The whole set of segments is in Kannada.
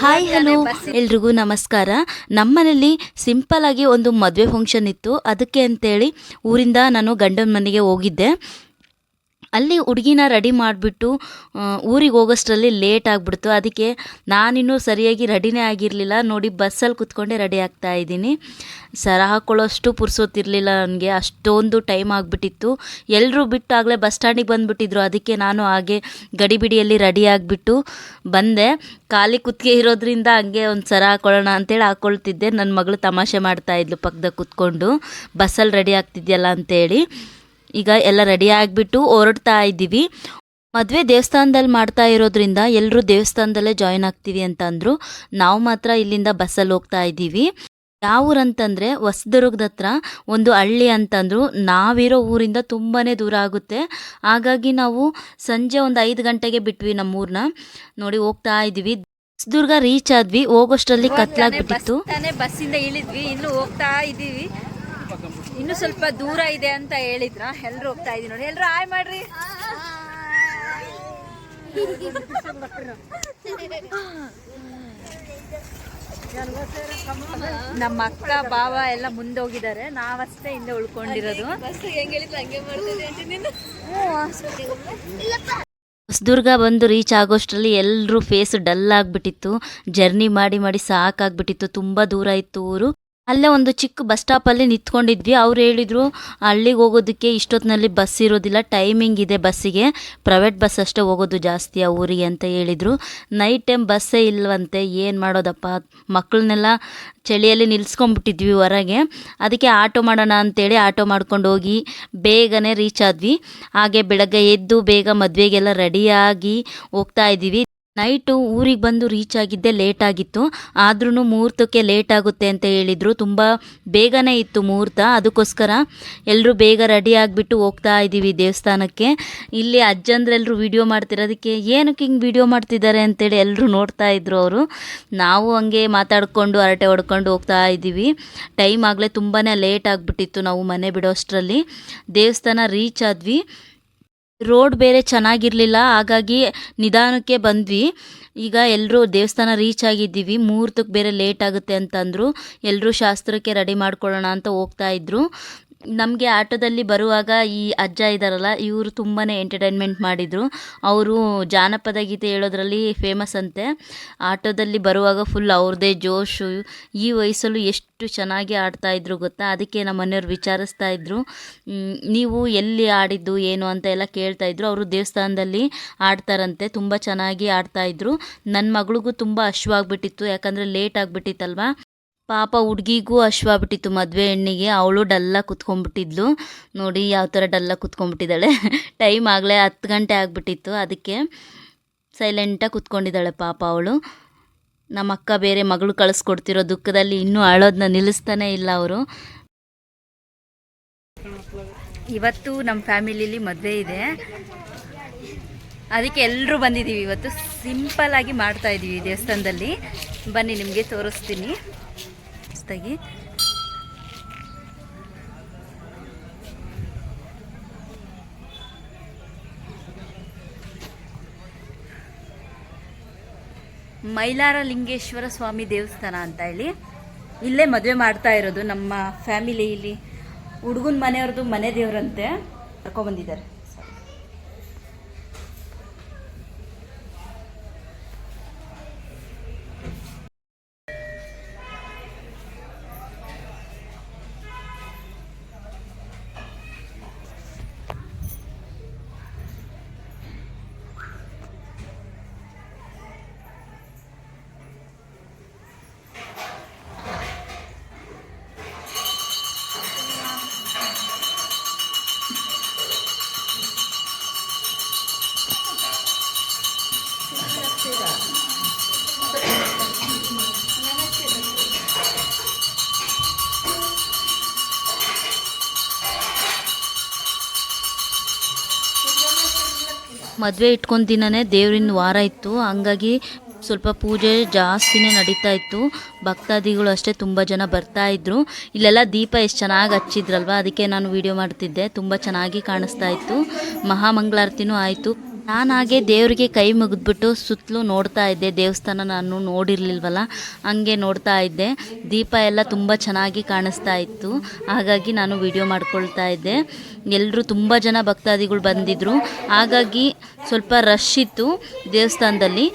Hi hello. ಎಲ್ರಿಗೂ ನಮಸ್ಕಾರ. ನಮ್ಮನೇಲಿ ಸಿಂಪಲ್ ಆಗಿ ಒಂದು ಮದುವೆ ಫಂಕ್ಷನ್ ಇತ್ತು. ಅದಕ್ಕೆ ಅಂತೇಳಿ ಊರಿಂದ ನಾನು ಗಂಡನ ಮನೆಗೆ ಹೋಗಿದ್ದೆ. ಅಲ್ಲಿ ಹುಡುಗಿನ ರೆಡಿ ಮಾಡಿಬಿಟ್ಟು ಊರಿಗೆ ಹೋಗೋಷ್ಟರಲ್ಲಿ ಲೇಟ್ ಆಗಿಬಿಡ್ತು. ಅದಕ್ಕೆ ನಾನಿನ್ನೂ ಸರಿಯಾಗಿ ರೆಡಿನೇ ಆಗಿರಲಿಲ್ಲ. ನೋಡಿ ಬಸ್ಸಲ್ಲಿ ಕುತ್ಕೊಂಡೆ ರೆಡಿ ಆಗ್ತಾ ಇದ್ದೀನಿ. ಸರ ಹಾಕ್ಕೊಳ್ಳೋಷ್ಟು ಪುರ್ಸೋತಿರ್ಲಿಲ್ಲ ನನಗೆ. ಅಷ್ಟೊಂದು ಟೈಮ್ ಆಗಿಬಿಟ್ಟಿತ್ತು. ಎಲ್ಲರೂ ಬಿಟ್ಟು ಆಗಲೇ ಬಸ್ ಸ್ಟ್ಯಾಂಡಿಗೆ ಬಂದುಬಿಟ್ಟಿದ್ರು. ಅದಕ್ಕೆ ನಾನು ಹಾಗೆ ಗಡಿಬಿಡಿಯಲ್ಲಿ ರೆಡಿ ಆಗಿಬಿಟ್ಟು ಬಂದೆ. ಖಾಲಿ ಕುತ್ತಿಗೆ ಇರೋದ್ರಿಂದ ಹಂಗೆ ಒಂದು ಸರ ಹಾಕೊಳ್ಳೋಣ ಅಂತೇಳಿ ಹಾಕ್ಕೊಳ್ತಿದ್ದೆ ನನ್ನ ಮಗಳು ತಮಾಷೆ ಮಾಡ್ತಾ ಇದ್ಲು ಪಕ್ಕದಾಗ ಕುತ್ಕೊಂಡು. ಬಸ್ಸಲ್ಲಿ ರೆಡಿ ಆಗ್ತಿದ್ಯಲ್ಲ ಅಂತೇಳಿ. ಈಗ ಎಲ್ಲ ರೆಡಿ ಆಗಿಬಿಟ್ಟು ಹೊರಡ್ತಾ ಇದ್ದೀವಿ. ಮದುವೆ ದೇವಸ್ಥಾನದಲ್ಲಿ ಮಾಡ್ತಾ ಇರೋದ್ರಿಂದ ಎಲ್ಲರೂ ದೇವಸ್ಥಾನದಲ್ಲೇ ಜಾಯಿನ್ ಆಗ್ತೀವಿ ಅಂತ ಅಂದರು ನಾವು ಮಾತ್ರ ಇಲ್ಲಿಂದ ಬಸ್ಸಲ್ಲಿ ಹೋಗ್ತಾ ಇದ್ದೀವಿ. ಯಾವ ಊರಂತಂದರೆ ಹೊಸದುರ್ಗದ ಹತ್ರ ಒಂದು ಹಳ್ಳಿ ಅಂತಂದರು. ನಾವಿರೋ ಊರಿಂದ ತುಂಬಾ ದೂರ ಆಗುತ್ತೆ. ಹಾಗಾಗಿ ನಾವು ಸಂಜೆ ಒಂದು ಐದು ಗಂಟೆಗೆ ಬಿಟ್ವಿ ನಮ್ಮ ಊರನ್ನ ನೋಡಿ ಹೋಗ್ತಾ ಇದ್ದೀವಿ. ಹೊಸದುರ್ಗ ರೀಚ್ ಆದ್ವಿ. ಹೋಗೋಷ್ಟರಲ್ಲಿ ಕತ್ಲಾಗ್ಬಿಟ್ಟಿತ್ತು. ಬಸ್ಸಿಂದ ಇಳಿದ್ವಿ. ಇನ್ನು ಹೋಗ್ತಾ ಇದೀವಿ ಇನ್ನು ಸ್ವಲ್ಪ ದೂರ ಇದೆ ಅಂತ ಹೇಳಿದ್ರ, ಎಲ್ರು ಹೋಗ್ತಾ ಇದೀವಿ ನೋಡಿ. ಎಲ್ರು ಆಯ್ ಮಾಡ್ರಿ. ನಮ್ಮ ಅಕ್ಕ ಬಾವ ಎಲ್ಲ ಮುಂದೋಗಿದ್ದಾರೆ. ನಾವಷ್ಟೇ ಹಿಂದೆ ಉಳ್ಕೊಂಡಿರೋದು. ಹೊಸದುರ್ಗ ಬಂದು ರೀಚ್ ಆಗೋಷ್ಟರಲ್ಲಿ ಎಲ್ಲರೂ ಫೇಸ್ ಡಲ್ ಆಗಿಬಿಟ್ಟಿತ್ತು. ಜರ್ನಿ ಮಾಡಿ ಮಾಡಿ ಸಾಕಾಗ್ಬಿಟ್ಟಿತ್ತು. ತುಂಬ ದೂರ ಇತ್ತು ಊರು. ಅಲ್ಲೇ ಒಂದು ಚಿಕ್ಕ ಬಸ್ ಸ್ಟಾಪಲ್ಲಿ ನಿಂತ್ಕೊಂಡಿದ್ವಿ. ಅವ್ರು ಹೇಳಿದರು ಹಳ್ಳಿಗೆ ಹೋಗೋದಕ್ಕೆ ಇಷ್ಟೊತ್ತಿನಲ್ಲಿ ಬಸ್ ಇರೋದಿಲ್ಲ, ಟೈಮಿಂಗ್ ಇದೆ ಬಸ್ಸಿಗೆ. ಪ್ರೈವೇಟ್ ಬಸ್ ಅಷ್ಟೇ ಹೋಗೋದು ಜಾಸ್ತಿ ಆ ಊರಿಗೆ, ಅಂತ ಹೇಳಿದರು. ನೈಟ್ ಟೈಮ್ ಬಸ್ಸೇ ಇಲ್ಲವಂತೆ ಏನು ಮಾಡೋದಪ್ಪ? ಮಕ್ಕಳನ್ನೆಲ್ಲ ಚಳಿಯಲ್ಲಿ ನಿಲ್ಸ್ಕೊಂಡ್ಬಿಟ್ಟಿದ್ವಿ ಹೊರಗೆ. ಅದಕ್ಕೆ ಆಟೋ ಮಾಡೋಣ ಅಂತೇಳಿ ಆಟೋ ಮಾಡ್ಕೊಂಡು ಹೋಗಿ ಬೇಗನೆ ರೀಚ್ ಆದ್ವಿ. ಹಾಗೆ ಬೆಳಗ್ಗೆ ಎದ್ದು ಬೇಗ ಮದುವೆಗೆಲ್ಲ ರೆಡಿಯಾಗಿ ಹೋಗ್ತಾ ಇದ್ದೀವಿ. ನೈಟು ಊರಿಗೆ ಬಂದು ರೀಚ್ ಆಗಿದ್ದೆ ಲೇಟ್ ಆಗಿತ್ತು. ಆದ್ರೂ ಮುಹೂರ್ತಕ್ಕೆ ಲೇಟ್ ಆಗುತ್ತೆ ಅಂತ ಹೇಳಿದರು. ತುಂಬ ಬೇಗನೆ ಇತ್ತು ಮುಹೂರ್ತ. ಅದಕ್ಕೋಸ್ಕರ ಎಲ್ಲರೂ ಬೇಗ ರೆಡಿ ಆಗಿಬಿಟ್ಟು ಹೋಗ್ತಾ ಇದ್ದೀವಿ ದೇವಸ್ಥಾನಕ್ಕೆ. ಇಲ್ಲಿ ಅಜ್ಜಂದ್ರೆಲ್ಲರೂ ವಿಡಿಯೋ ಮಾಡ್ತಿರೋದಕ್ಕೆ ಏನಕ್ಕೆ ಹಿಂಗೆ ವಿಡಿಯೋ ಮಾಡ್ತಿದ್ದಾರೆ ಅಂತೇಳಿ ಎಲ್ಲರೂ ನೋಡ್ತಾ ಇದ್ರು ಅವರು. ನಾವು ಹಂಗೆ ಮಾತಾಡಿಕೊಂಡು, ಹರಟೆ ಹೊಡ್ಕೊಂಡು ಹೋಗ್ತಾ ಇದ್ದೀವಿ ಟೈಮ್ ಆಗಲೇ ತುಂಬಾ ಲೇಟ್ ಆಗಿಬಿಟ್ಟಿತ್ತು ನಾವು ಮನೆ ಬಿಡೋಷ್ಟರಲ್ಲಿ ದೇವಸ್ಥಾನ ರೀಚ್ ಆದ್ವಿ. ರೋಡ್ ಬೇರೆ ಚೆನ್ನಾಗಿರಲಿಲ್ಲ, ಹಾಗಾಗಿ ನಿಧಾನಕ್ಕೆ ಬಂದ್ವಿ. ಈಗ ಎಲ್ಲರೂ ದೇವಸ್ಥಾನ ರೀಚ್ ಆಗಿದ್ದೀವಿ. ಮುಹೂರ್ತಕ್ಕೆ ಬೇರೆ ಲೇಟ್ ಆಗುತ್ತೆ ಅಂತಂದರು. ಎಲ್ಲರೂ ಶಾಸ್ತ್ರಕ್ಕೆ ರೆಡಿ ಮಾಡ್ಕೊಳ್ಳೋಣ ಅಂತ ಹೋಗ್ತಾ ಇದ್ರು. ನಮಗೆ ಆಟೋದಲ್ಲಿ ಬರುವಾಗ ಈ ಅಜ್ಜ ಇದ್ದಾರಲ್ಲ ಇವರು ತುಂಬಾ ಎಂಟರ್ಟೈನ್ಮೆಂಟ್ ಮಾಡಿದರು. ಅವರು ಜಾನಪದ ಗೀತೆ ಹೇಳೋದ್ರಲ್ಲಿ ಫೇಮಸ್ ಅಂತೆ. ಆಟೋದಲ್ಲಿ ಬರುವಾಗ ಫುಲ್ ಅವ್ರದ್ದೇ ಜೋಶು, ಈ ವಯಸ್ಸಲ್ಲೂ ಎಷ್ಟು ಚೆನ್ನಾಗಿ ಆಡ್ತಾ ಇದ್ರು ಗೊತ್ತಾ? ಅದಕ್ಕೆ ನಮ್ಮ ಮನೆಯವ್ರು ವಿಚಾರಿಸ್ತಾ ಇದ್ದರು ನೀವು ಎಲ್ಲಿ ಆಡಿದ್ದು, ಏನು ಅಂತ ಎಲ್ಲ ಕೇಳ್ತಾ ಇದ್ರು. ಅವರು ದೇವಸ್ಥಾನದಲ್ಲಿ ಆಡ್ತಾರಂತೆ, ತುಂಬ ಚೆನ್ನಾಗಿ ಆಡ್ತಾ ಇದ್ರು. ನನ್ನ ಮಗಳಿಗೂ ತುಂಬ ಅಶ್ವಾಗ್ಬಿಟ್ಟಿತ್ತು, ಯಾಕಂದರೆ ಲೇಟ್ ಆಗಿಬಿಟ್ಟಿತ್ತಲ್ವಾ? ಪಾಪ ಹುಡುಗಿಗೂ ಅಶ್ವಾಗ್ಬಿಟ್ಟಿತ್ತು ಮದುವೆ ಹೆಣ್ಣಿಗೆ. ಅವಳು ಡಲ್ಲ ಕುತ್ಕೊಂಡ್ಬಿಟ್ಟಿದ್ಲು. ನೋಡಿ ಯಾವ ಥರ ಡಲ್ಲ ಕುತ್ಕೊಂಡ್ಬಿಟ್ಟಿದ್ದಾಳೆ. ಟೈಮ್ ಆಗಲೇ ಹತ್ತು ಗಂಟೆ ಆಗಿಬಿಟ್ಟಿತ್ತು. ಅದಕ್ಕೆ ಸೈಲೆಂಟಾಗಿ ಕುತ್ಕೊಂಡಿದ್ದಾಳೆ ಪಾಪ ಅವಳು. ನಮ್ಮ ಅಕ್ಕ ಬೇರೆ ಮಗಳು ಕಳಿಸ್ಕೊಡ್ತಿರೋ ದುಃಖದಲ್ಲಿ ಇನ್ನೂ ಅಳೋದನ್ನ ನಿಲ್ಲಿಸ್ತಾನೆ ಇಲ್ಲ ಅವರು. ಇವತ್ತು ನಮ್ಮ ಫ್ಯಾಮಿಲಿಲಿ ಮದುವೆ ಇದೆ. ಅದಕ್ಕೆ ಎಲ್ಲರೂ ಬಂದಿದ್ದೀವಿ. ಇವತ್ತು ಸಿಂಪಲ್ ಆಗಿ ಮಾಡ್ತಾ ಇದ್ದೀವಿ ದೇವಸ್ಥಾನದಲ್ಲಿ. ಬನ್ನಿ, ನಿಮಗೆ ತೋರಿಸ್ತೀನಿ. ಮಸ್ತಾಗಿ ಮೈಲಾರ ಲಿಂಗೇಶ್ವರ ಸ್ವಾಮಿ ದೇವಸ್ಥಾನ ಅಂತ ಹೇಳಿ ಇಲ್ಲೇ ಮದುವೆ ಮಾಡ್ತಾ ಇರೋದು ನಮ್ಮ ಫ್ಯಾಮಿಲಿ ಇಲ್ಲಿ. ಹುಡುಗನ ಮನೆಯವ್ರದ್ದು ಮನೆ ದೇವರಂತೆ ಕರ್ಕೊಬಂದಿದ್ದಾರೆ ಮದುವೆ ಇಟ್ಕೊಂಡು ದಿನನೇ ದೇವ್ರಿನ ವಾರ ಇತ್ತು. ಹಂಗಾಗಿ ಸ್ವಲ್ಪ ಪೂಜೆ ಜಾಸ್ತಿನೇ ನಡೀತಾ ಇತ್ತು. ಭಕ್ತಾದಿಗಳು ಅಷ್ಟೇ ತುಂಬ ಜನ ಬರ್ತಾ ಇದ್ರು. ಇಲ್ಲೆಲ್ಲ ದೀಪ ಎಷ್ಟು ಚೆನ್ನಾಗಿ ಹಚ್ಚಿದ್ರಲ್ವ? ಅದಕ್ಕೆ ನಾನು ವಿಡಿಯೋ ಮಾಡ್ತಿದ್ದೆ. ತುಂಬ ಚೆನ್ನಾಗಿ ಕಾಣಿಸ್ತಾ ಇತ್ತು. ಮಹಾಮಂಗಳಾರತಿನೂ ಆಯಿತು. ನಾನು ಹಾಗೆ ದೇವರಿಗೆ ಕೈ ಮುಗಿದ್ಬಿಟ್ಟು ಸುತ್ತಲೂ ನೋಡ್ತಾ ಇದ್ದೆ. ದೇವಸ್ಥಾನ ನಾನು ನೋಡಿರ್ಲಿಲ್ವಲ್ಲ, ಹಂಗೆ ನೋಡ್ತಾ ಇದ್ದೆ. ದೀಪ ಎಲ್ಲ ತುಂಬ ಚೆನ್ನಾಗಿ ಕಾಣಿಸ್ತಾ ಇತ್ತು. ಹಾಗಾಗಿ ನಾನು ವಿಡಿಯೋ ಮಾಡ್ಕೊಳ್ತಾ ಇದ್ದೆ. ಎಲ್ಲರೂ ತುಂಬ ಜನ ಭಕ್ತಾದಿಗಳು ಬಂದಿದ್ದರು ಹಾಗಾಗಿ ಸ್ವಲ್ಪ ರಶ್ ಇತ್ತು ದೇವಸ್ಥಾನದಲ್ಲಿ.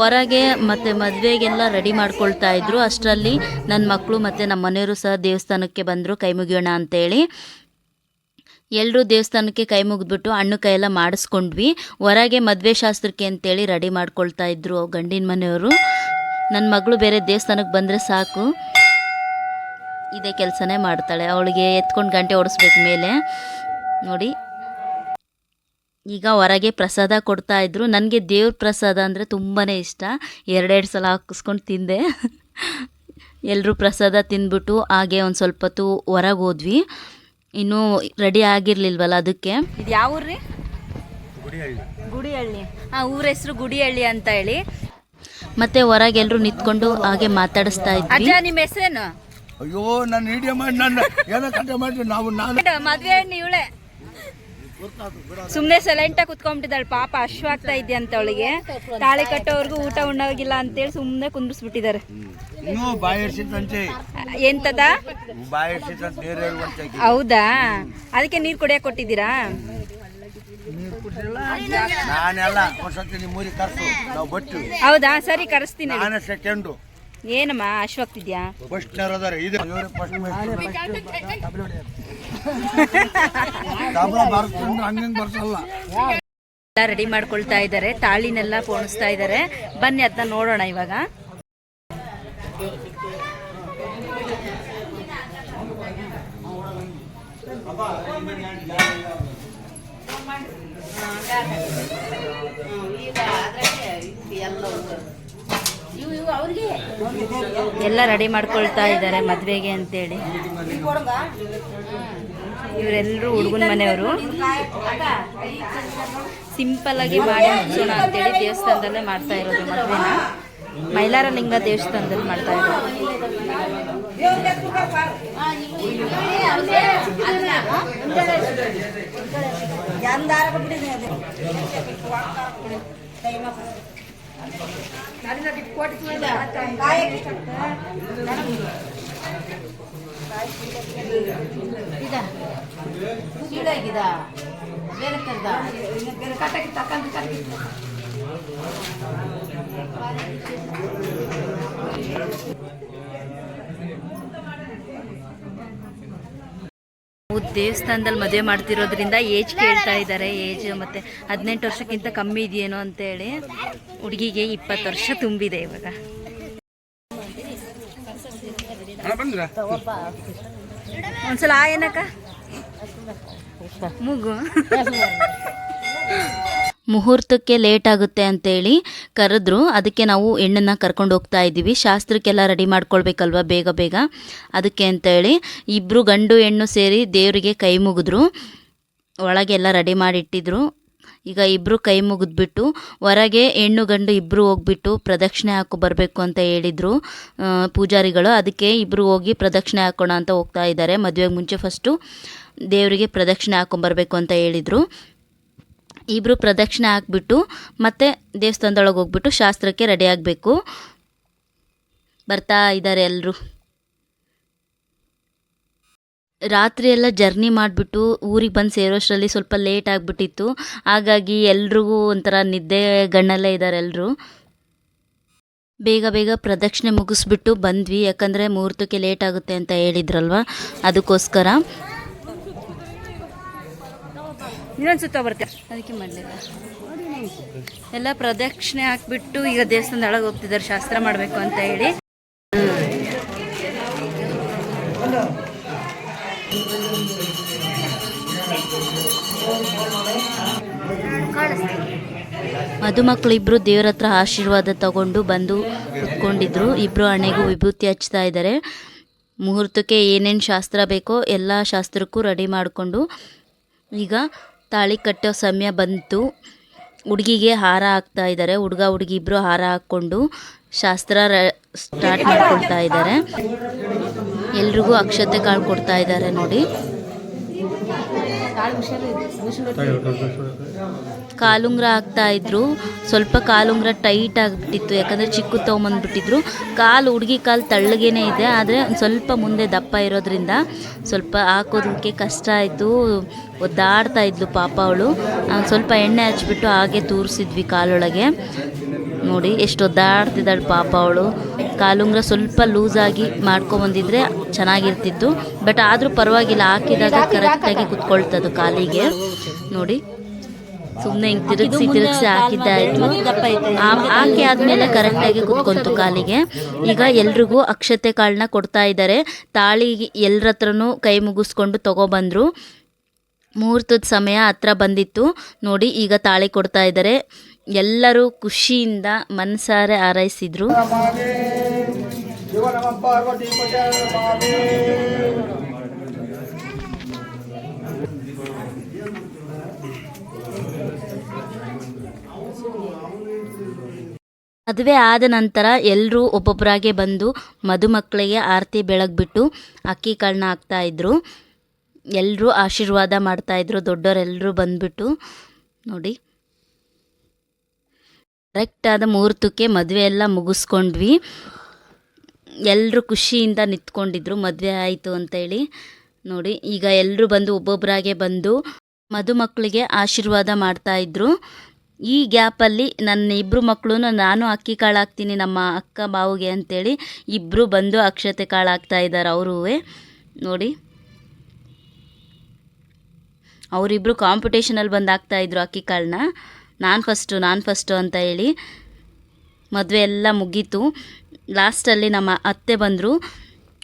ಹೊರಗೆ ಮತ್ತು ಮದುವೆಗೆಲ್ಲ ರೆಡಿ ಮಾಡ್ಕೊಳ್ತಾ ಇದ್ರು. ಅಷ್ಟರಲ್ಲಿ ನನ್ನ ಮಕ್ಕಳು ಮತ್ತು ನಮ್ಮ ಮನೆಯವರು ಸಹ ದೇವಸ್ಥಾನಕ್ಕೆ ಬಂದರು. ಕೈ ಮುಗಿಯೋಣ ಅಂತೇಳಿ. ಎಲ್ಲರೂ ದೇವಸ್ಥಾನಕ್ಕೆ ಕೈ ಮುಗಿದ್ಬಿಟ್ಟು ಹಣ್ಣು ಕೈ ಎಲ್ಲ ಮಾಡಿಸ್ಕೊಂಡ್ವಿ. ಹೊರಗೆ ಮದುವೆ ಶಾಸ್ತ್ರಕ್ಕೆ ಅಂತೇಳಿ ರೆಡಿ ಮಾಡ್ಕೊಳ್ತಾ ಇದ್ರು ಗಂಡಿನ ಮನೆಯವರು. ನನ್ನ ಮಗಳು ಬೇರೆ ದೇವಸ್ಥಾನಕ್ಕೆ ಬಂದರೆ ಸಾಕು. ಇದೇ ಕೆಲಸನೇ ಮಾಡ್ತಾಳೆ. ಅವಳಿಗೆ ಎತ್ಕೊಂಡು ಗಂಟೆ ಓಡಿಸ್ಬೇಕು ಮೇಲೆ. ನೋಡಿ. ಈಗ ಹೊರಗೆ ಪ್ರಸಾದ ಕೊಡ್ತಾ ಇದ್ರು. ನನಗೆ ದೇವ್ರ ಪ್ರಸಾದ ಅಂದರೆ ತುಂಬಾ ಇಷ್ಟ. ಎರಡೆರಡು ಸಲ ಹಾಕಿಸ್ಕೊಂಡು ತಿಂದೆ. ಎಲ್ಲರೂ ಪ್ರಸಾದ ತಿಂದ್ಬಿಟ್ಟು ಹಾಗೆ ಒಂದು ಸ್ವಲ್ಪ ಹೊತ್ತು ಹೊರಗೆ ಹೋದ್ವಿ. ಇನ್ನೂ ರೆಡಿ ಆಗಿರ್ಲಿಲ್ವಲ್ಲ ಅದಕ್ಕೆ? ಇದು ಯಾವ ಊರ್ರಿ ಗುಡಿಹಳ್ಳಿ. ಹಾಂ ಊರ ಹೆಸರು ಗುಡಿಹಳ್ಳಿ ಅಂತ ಹೇಳಿ. ಮತ್ತೆ ಹೊರಗೆ ಎಲ್ಲರೂ ನಿಂತ್ಕೊಂಡು ಹಾಗೆ ಮಾತಾಡಿಸ್ತಾ ಇದ್ವಿ. ನಿಮ್ಮ ಹೆಸರೇನು? ಅಯ್ಯೋ ನನ್ನ ಹಿಡಿಯ ಮಾಡಿ ನನ್ನ ಏನೋ ಕಂಡ ಮಾಡಿ ನಾವು ನಾನು ಮದ್ವೆ ಹೆಣ್ಣು ಇವಳೆ. ಸುಮ್ಮನೆ ಸೈಲೆಂಟಾಗಿ ಕುತ್ಕೊಂಡ್ಬಿಟ್ಟಿದ್ದಾಳೆ. ಪಾಪ ಅಶ್ವಾಗ್ತಾ ಇದೆ ಅಂತ ಅವಳಿಗೆ. ತಾಳಿ ಕಟ್ಟೋವರೆಗೂ ಊಟ ಉಣ್ಣೋಗಿಲ್ಲ ಅಂತೇಳಿ ಸುಮ್ಮನೆ ಕುಂದ್ರಿಸ್ಬಿಟ್ಟಿದ್ದಾರೆ. ಇನ್ನೂ ಎಂತದ? ಹೌದಾ? ಅದಕ್ಕೆ ನೀರು ಕುಡಿಯಕ್ಕೆ ಕೊಟ್ಟಿದ್ದೀರಾ? ನಾನೆಲ್ಲ ಒಂದ್ಸತಿ ನಿಮ್ಮ ಊರಿಗೆ ಕರ್ಸು ನಾವು ಬಟ್ಟು ಹೌದಾ? ಸರಿ ಕರೆಸ್ತೀನಿ ಹೇಳಿ. ನಾನೇ ಸೆಕೆಂಡು ಏನಮ್ಮ ಅಶ್ವಕ್ತಿದ್ಯಾ ಫಸ್ಟ್ ಅದಾರೆ ಇದು. ಇವ್ರೇ ಫಸ್ಟ್ ತಬಲ ಬರ್ಕೊಂಡು ಹಂಗಂಗೆ ಬರ್ಸಲ್ಲ. ಎಲ್ಲ ರೆಡಿ ಮಾಡ್ಕೊಳ್ತಾ ಇದ್ದಾರೆ ತಾಳಿನೆಲ್ಲ ಪೋಣಿಸ್ತಾ ಇದ್ದಾರೆ ಬನ್ನಿ ಅದನ್ನ ನೋಡೋಣ ಇವಾಗ. ಎಲ್ಲ ರೆಡಿ ಮಾಡ್ಕೊಳ್ತಾ ಇದ್ದಾರೆ ಮದ್ವೆಗೆ ಅಂತೇಳಿ. ಇವರೆಲ್ಲರೂ ಹುಡುಗನ ಮನೆಯವರು. ಸಿಂಪಲ್ ಆಗಿ ಮಾಡಿ ಮುಗಿಸೋಣ ಅಂತೇಳಿ ದೇವಸ್ಥಾನದಲ್ಲೇ ಮಾಡ್ತಾ ಇರೋದು ಮದ್ವೆನ. ಮೈಲಾರ ಲಿಂಗ ದೇವಸ್ಥಾನದಲ್ಲಿ ಮಾಡ್ತಾ ನಾವು ದೇವಸ್ಥಾನದಲ್ಲಿ ಮದುವೆ ಮಾಡ್ತಿರೋದ್ರಿಂದ ಏಜ್ ಕೇಳ್ತಾ ಇದ್ದಾರೆ ಏಜ್ ಮತ್ತೆ ಹದಿನೆಂಟು ವರ್ಷಕ್ಕಿಂತ ಕಮ್ಮಿ ಇದೆಯೇನೋ ಅಂತೇಳಿ ಹುಡುಗಿಗೆ ಇಪ್ಪತ್ತು ವರ್ಷ ತುಂಬಿದೆ ಇವಾಗ. ಒಂದ್ಸಲ ಆ ಏನಕ್ಕ? ಮೂಗು. ಮುಹೂರ್ತಕ್ಕೆ ಲೇಟ್ ಆಗುತ್ತೆ ಅಂತೇಳಿ ಕರೆದ್ರು. ಅದಕ್ಕೆ ನಾವು ಹೆಣ್ಣನ್ನು ಕರ್ಕೊಂಡು ಹೋಗ್ತಾ ಇದ್ದೀವಿ. ಶಾಸ್ತ್ರಕ್ಕೆಲ್ಲ ರೆಡಿ ಮಾಡ್ಕೊಳ್ಬೇಕಲ್ವ ಬೇಗ ಬೇಗ? ಅದಕ್ಕೆ ಅಂತೇಳಿ ಇಬ್ಬರು ಗಂಡು ಹೆಣ್ಣು ಸೇರಿ ದೇವರಿಗೆ ಕೈ ಮುಗಿದ್ರು. ಒಳಗೆಲ್ಲ ರೆಡಿ ಮಾಡಿಟ್ಟಿದ್ರು. ಈಗ ಇಬ್ಬರು ಕೈ ಮುಗಿದ್ಬಿಟ್ಟು ಹೊರಗೆ ಹೆಣ್ಣು ಗಂಡು ಇಬ್ಬರು ಹೋಗ್ಬಿಟ್ಟು ಪ್ರದಕ್ಷಿಣೆ ಹಾಕೋ ಬರಬೇಕು ಅಂತ ಹೇಳಿದರು ಪೂಜಾರಿಗಳು. ಅದಕ್ಕೆ ಇಬ್ಬರು ಹೋಗಿ ಪ್ರದಕ್ಷಿಣೆ ಹಾಕೋಣ ಅಂತ ಹೋಗ್ತಾ ಇದ್ದಾರೆ. ಮದುವೆಗೆ ಮುಂಚೆ ಫಸ್ಟು ದೇವರಿಗೆ ಪ್ರದಕ್ಷಿಣೆ ಹಾಕೊಂಬರ್ಬೇಕು ಅಂತ ಹೇಳಿದರು. ಇಬ್ಬರು ಪ್ರದಕ್ಷಿಣೆ ಹಾಕ್ಬಿಟ್ಟು ಮತ್ತೆ ದೇವಸ್ಥಾನದೊಳಗೆ ಹೋಗ್ಬಿಟ್ಟು ಶಾಸ್ತ್ರಕ್ಕೆ ರೆಡಿ ಆಗಬೇಕು. ಬರ್ತಾ ಇದ್ದಾರೆ ಎಲ್ಲರೂ ರಾತ್ರಿ ಎಲ್ಲ ಜರ್ನಿ ಮಾಡಿಬಿಟ್ಟು ಊರಿಗೆ ಬಂದು ಸೇರೋಷ್ಟರಲ್ಲಿ ಸ್ವಲ್ಪ ಲೇಟ್ ಆಗಿಬಿಟ್ಟಿತ್ತು. ಹಾಗಾಗಿ ಎಲ್ರಿಗೂ ಒಂಥರ ನಿದ್ದೆ ಗಣ್ಣಲ್ಲೇ ಇದ್ದಾರೆ ಎಲ್ಲರೂ ಬೇಗ ಬೇಗ ಪ್ರದಕ್ಷಿಣೆ ಮುಗಿಸ್ಬಿಟ್ಟು ಬಂದ್ವಿ. ಯಾಕಂದರೆ ಮುಹೂರ್ತಕ್ಕೆ ಲೇಟ್ ಆಗುತ್ತೆ ಅಂತ ಹೇಳಿದ್ರಲ್ವ? ಅದಕ್ಕೋಸ್ಕರ. ಇನ್ನೊಂದು ಸುತ್ತ ಬರ್ತೇವೆ ಅದಕ್ಕೆ ಮಾಡಲಿಲ್ಲ. ಎಲ್ಲ ಪ್ರದಕ್ಷಿಣೆ ಹಾಕ್ಬಿಟ್ಟು ಈಗ ದೇವಸ್ಥಾನದ ಒಳಗೆ ಹೋಗ್ತಿದ್ದಾರೆ ಶಾಸ್ತ್ರ ಮಾಡಬೇಕು ಅಂತ ಹೇಳಿ. ಮಧುಮಕ್ಕಳು ಇಬ್ರು ದೇವ್ರ ಹತ್ರ ಆಶೀರ್ವಾದ ತಗೊಂಡು ಬಂದು ಕುತ್ಕೊಂಡಿದ್ರು. ಇಬ್ರು ಹಣೆಗೂ ವಿಭೂತಿ ಹಚ್ತಾ ಇದ್ದಾರೆ. ಮುಹೂರ್ತಕ್ಕೆ ಏನೇನು ಶಾಸ್ತ್ರ ಬೇಕೋ ಎಲ್ಲ ಶಾಸ್ತ್ರಕ್ಕೂ ರೆಡಿ ಮಾಡಿಕೊಂಡು ಈಗ ತಾಳಿ ಕಟ್ಟೋ ಸಮಯ ಬಂತು. ಹುಡುಗಿಗೆ ಹಾರ ಹಾಕ್ತಾ ಇದ್ದಾರೆ. ಹುಡುಗ ಹುಡುಗಿ ಇಬ್ಬರು ಹಾರ ಹಾಕ್ಕೊಂಡು ಶಾಸ್ತ್ರ ಸ್ಟಾರ್ಟ್ ಮಾಡ್ಕೊಳ್ತಾ ಇದ್ದಾರೆ. ಎಲ್ರಿಗೂ ಅಕ್ಷತೆ ಕಾಳು ಕೊಡ್ತಾ ಇದ್ದಾರೆ ನೋಡಿ. ಕಾಲುಂಗ್ರ ಹಾಕ್ತಾ ಇದ್ರು. ಸ್ವಲ್ಪ ಕಾಲುಂಗ್ರ ಟೈಟ್ ಆಗಿಬಿಟ್ಟಿತ್ತು ಯಾಕಂದರೆ ಚಿಕ್ಕ ತೊಗೊಂಬಂದ್ಬಿಟ್ಟಿದ್ರು. ಕಾಲು ಹುಡುಗಿ ಕಾಲು ತಳ್ಳಗೇನೆ ಇದೆ ಆದರೆ ಒಂದು ಸ್ವಲ್ಪ ಮುಂದೆ ದಪ್ಪ ಇರೋದ್ರಿಂದ ಸ್ವಲ್ಪ ಹಾಕೋದಕ್ಕೆ ಕಷ್ಟ ಆಯಿತು. ಒದ್ದಾಡ್ತಾ ಇದ್ಲು ಪಾಪ ಅವಳು. ಸ್ವಲ್ಪ ಎಣ್ಣೆ ಹಚ್ಬಿಟ್ಟು ಹಾಗೆ ತೂರಿಸಿದ್ವಿ ಕಾಲೊಳಗೆ. ನೋಡಿ ಎಷ್ಟು ಒದ್ದಾಡ್ತಿದ್ದಾಳೆ ಪಾಪ ಅವಳು. ಕಾಲುಂಗ್ರ ಸ್ವಲ್ಪ ಲೂಸಾಗಿ ಮಾಡ್ಕೊಂಬಂದಿದ್ರೆ ಚೆನ್ನಾಗಿರ್ತಿತ್ತು. ಬಟ್ ಆದರೂ ಪರವಾಗಿಲ್ಲ, ಹಾಕಿದಾಗ ಕರೆಕ್ಟಾಗಿ ಕುತ್ಕೊಳ್ತದು ಕಾಲಿಗೆ. ನೋಡಿ ಸುಮ್ಮನೆ ಹಿಂಗೆ ತಿರುಗಿಸಿ ತಿರುಗಿಸಿ ಹಾಕಿದ್ದಾಯಿತು ಹಾಕಿ ಆದಮೇಲೆ ಕರೆಕ್ಟಾಗಿ ಕುತ್ಕೊಂತು ಕಾಲಿಗೆ. ಈಗ ಎಲ್ರಿಗೂ ಅಕ್ಷತೆ ಕಾಳನ್ನ ಕೊಡ್ತಾ ಇದ್ದಾರೆ ತಾಳಿ ಎಲ್ಲರ ಹತ್ರನೂ ಕೈ ಮುಗಿಸ್ಕೊಂಡು ತಗೊಬಂದರು. ಮುಹೂರ್ತದ ಸಮಯ ಹತ್ರ ಬಂದಿತ್ತು. ನೋಡಿ, ಈಗ ತಾಳಿ ಕೊಡ್ತಾ ಇದ್ದಾರೆ ಎಲ್ಲರೂ ಖುಷಿಯಿಂದ ಮನಸಾರೆ ಹಾರೈಸಿದ್ರು. ಮದುವೆ ಆದ ನಂತರ ಎಲ್ಲರೂ ಒಬ್ಬೊಬ್ಬರಾಗೆ ಬಂದು ಮದುಮಕ್ಕಳಿಗೆ ಆರತಿ ಬೆಳಗ್ಬಿಟ್ಟು ಅಕ್ಕಿ ಕಾಳನ್ನ ಹಾಕ್ತಾ ಇದ್ರು. ಎಲ್ಲರೂ ಆಶೀರ್ವಾದ ಮಾಡ್ತಾ ಇದ್ರು. ದೊಡ್ಡವರೆಲ್ಲರೂ ಬಂದ್ಬಿಟ್ಟು ನೋಡಿ. ಕರೆಕ್ಟಾದ ಮುಹೂರ್ತಕ್ಕೆ ಮದುವೆ ಎಲ್ಲ ಮುಗಿಸ್ಕೊಂಡ್ವಿ. ಎಲ್ಲರೂ ಖುಷಿಯಿಂದ ನಿಂತ್ಕೊಂಡಿದ್ರು. ಮದುವೆ ಆಯಿತು ಅಂತೇಳಿ ನೋಡಿ, ಈಗ ಎಲ್ಲರೂ ಬಂದು ಒಬ್ಬೊಬ್ಬರಾಗೆ ಬಂದು ಮದುಮಕ್ಕಳಿಗೆ ಆಶೀರ್ವಾದ ಮಾಡ್ತಾ ಇದ್ರು. ಈ ಗ್ಯಾಪಲ್ಲಿ ನನ್ನ ಇಬ್ಬರು ಮಕ್ಕಳು ನಾನು ಅಕ್ಕಿ ಕಾಳು ನಮ್ಮ ಅಕ್ಕ ಬಾವುಗೆ ಅಂತೇಳಿ ಇಬ್ಬರು ಬಂದು ಅಕ್ಷತೆ ಕಾಳಾಗ್ತಾ ಇದ್ದಾರೆ ಅವರೂ. ನೋಡಿ ಅವರಿಬ್ಬರು ಕಾಂಪಿಟೇಷನಲ್ಲಿ ಬಂದು ಹಾಕ್ತಾಯಿದ್ರು ಅಕ್ಕಿ ಕಾಳನ್ನ. ನಾನು ಫಸ್ಟು ನಾನು ಫಸ್ಟು ಅಂತ ಹೇಳಿ ಮದುವೆ ಎಲ್ಲ ಮುಗೀತು. ಲಾಸ್ಟಲ್ಲಿ ನಮ್ಮ ಅತ್ತೆ ಬಂದರು.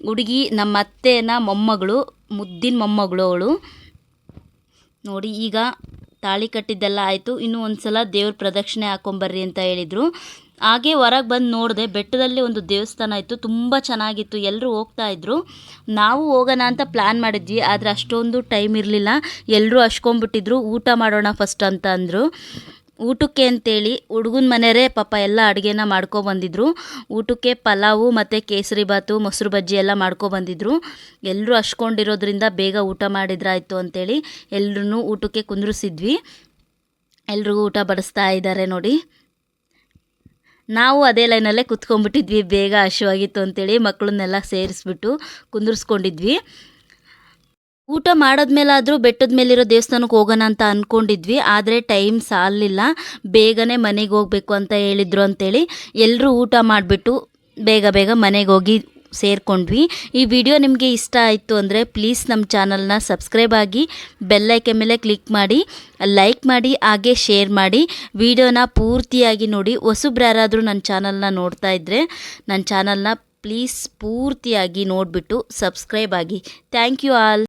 ಹುಡುಗಿ ನಮ್ಮ ಅತ್ತೆನ ಮೊಮ್ಮಗಳು, ಮುದ್ದಿನ ಮೊಮ್ಮಗಳು ಅವಳು. ನೋಡಿ, ಈಗ ತಾಳಿ ಕಟ್ಟಿದ್ದೆಲ್ಲ ಆಯಿತು. ಇನ್ನೂ ಒಂದು ಸಲ ದೇವ್ರ ಪ್ರದಕ್ಷಿಣೆ ಹಾಕೊಂಬರ್ರಿ ಅಂತ ಹೇಳಿದರು. ಹಾಗೆ ಹೊರಗೆ ಬಂದು ನೋಡಿದೆ ಬೆಟ್ಟದಲ್ಲಿ ಒಂದು ದೇವಸ್ಥಾನ ಇತ್ತು. ತುಂಬ ಚೆನ್ನಾಗಿತ್ತು. ಎಲ್ಲರೂ ಹೋಗ್ತಾ ಇದ್ರು. ನಾವು ಹೋಗೋಣ ಅಂತ ಪ್ಲ್ಯಾನ್ ಮಾಡಿದ್ವಿ, ಆದರೆ ಅಷ್ಟೊಂದು ಟೈಮ್ ಇರಲಿಲ್ಲ. ಎಲ್ಲರೂ ಹಚ್ಕೊಂಡ್ಬಿಟ್ಟಿದ್ರು ಊಟ ಮಾಡೋಣ ಫಸ್ಟ್ ಅಂತ ಅಂದರು. ಊಟಕ್ಕೆ ಅಂತೇಳಿ ಹುಡುಗನ ಮನೆಯವರೇ ಪಾಪ ಎಲ್ಲ ಅಡುಗೆನ ಮಾಡ್ಕೊಬಂದಿದ್ರು ಊಟಕ್ಕೆ ಪಲಾವು ಮತ್ತು ಕೇಸರಿ ಬಾತು ಮೊಸರು ಬಜ್ಜಿ ಎಲ್ಲ ಮಾಡ್ಕೊಬಂದಿದ್ರು ಎಲ್ಲರೂ ಹಚ್ಕೊಂಡಿರೋದ್ರಿಂದ ಬೇಗ ಊಟ ಮಾಡಿದ್ರಾಯ್ತು ಅಂತೇಳಿ ಎಲ್ಲರೂ ಊಟಕ್ಕೆ ಕುಂದ್ರಿಸಿದ್ವಿ. ಎಲ್ರಿಗೂ ಊಟ ಬಡಿಸ್ತಾ ಇದ್ದಾರೆ ನೋಡಿ. ನಾವು ಅದೇ ಲೈನಲ್ಲೇ ಕುತ್ಕೊಂಡ್ಬಿಟ್ಟಿದ್ವಿ, ಬೇಗ ಹಶುವಾಗಿತ್ತು ಅಂತೇಳಿ ಮಕ್ಕಳನ್ನೆಲ್ಲ ಸೇರಿಸ್ಬಿಟ್ಟು ಕುಂದಿರ್ಸ್ಕೊಂಡಿದ್ವಿ. ಊಟ ಮಾಡಾದ್ಮೇಲಾದರೂ ಬೆಟ್ಟದ ಮೇಲಿರೋ ದೇವಸ್ಥಾನಕ್ಕೆ ಹೋಗೋಣ ಅಂತ ಅಂದ್ಕೊಂಡಿದ್ವಿ ಆದರೆ ಟೈಮ್ ಸಾಲಲಿಲ್ಲ ಬೇಗನೆ ಮನೆಗೆ ಹೋಗಬೇಕು ಅಂತ ಹೇಳಿದ್ರು ಅಂತೇಳಿ ಎಲ್ಲರೂ ಊಟ ಮಾಡಿಬಿಟ್ಟು ಬೇಗ ಬೇಗ ಮನೆಗೆ ಹೋಗಿ ಸೇರಿಕೊಂಡ್ವಿ. ಈ ವಿಡಿಯೋ ನಿಮಗೆ ಇಷ್ಟ ಆಯಿತು ಅಂದರೆ ಪ್ಲೀಸ್ ನಮ್ಮ ಚಾನಲ್ನ ಸಬ್ಸ್ಕ್ರೈಬ್ ಆಗಿ ಬೆಲ್ಲೈಕೆ ಮೇಲೆ ಕ್ಲಿಕ್ ಮಾಡಿ, ಲೈಕ್ ಮಾಡಿ, ಹಾಗೆ ಶೇರ್ ಮಾಡಿ. ವಿಡಿಯೋನ ಪೂರ್ತಿಯಾಗಿ ನೋಡಿ. ಹೊಸಬ್ರು ಯಾರಾದರೂ ನನ್ನ ಚಾನಲ್ನ ನೋಡ್ತಾ ಇದ್ದರೆ ನನ್ನ ಚಾನಲ್ನ ಪ್ಲೀಸ್ ಪೂರ್ತಿಯಾಗಿ ನೋಡಿಬಿಟ್ಟು ಸಬ್ಸ್ಕ್ರೈಬ್ ಆಗಿ. Thank you all.